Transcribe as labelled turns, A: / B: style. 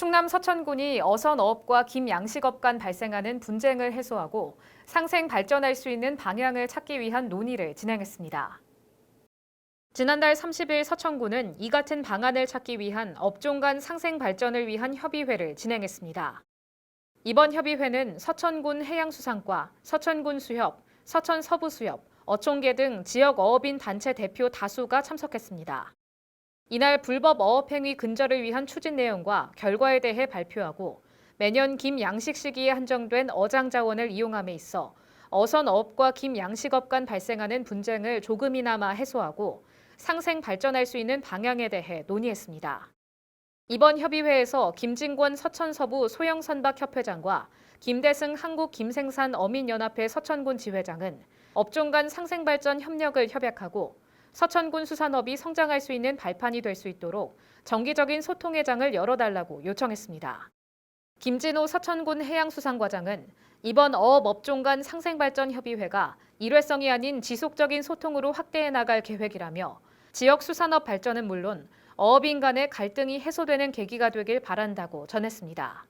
A: 충남 서천군이 어선어업과 김양식업 간 발생하는 분쟁을 해소하고 상생 발전할 수 있는 방향을 찾기 위한 논의를 진행했습니다. 지난달 30일 서천군은 이 같은 방안을 찾기 위한 업종 간 상생 발전을 위한 협의회를 진행했습니다. 이번 협의회는 서천군 해양수산과, 서천군 수협, 서천 서부수협, 어촌계 등 지역 어업인 단체 대표 다수가 참석했습니다. 이날 불법 어업행위 근절을 위한 추진 내용과 결과에 대해 발표하고 매년 김 양식 시기에 한정된 어장 자원을 이용함에 있어 어선 어업과 김 양식업 간 발생하는 분쟁을 조금이나마 해소하고 상생 발전할 수 있는 방향에 대해 논의했습니다. 이번 협의회에서 김진권 서천서부 소형선박협회장과 김대승 한국김생산 어민연합회 서천군 지회장은 업종 간 상생발전 협력을 협약하고 서천군 수산업이 성장할 수 있는 발판이 될 수 있도록 정기적인 소통의 장을 열어달라고 요청했습니다. 김진호 서천군 해양수산과장은 이번 어업 업종 간 상생발전 협의회가 일회성이 아닌 지속적인 소통으로 확대해 나갈 계획이라며 지역 수산업 발전은 물론 어업인 간의 갈등이 해소되는 계기가 되길 바란다고 전했습니다.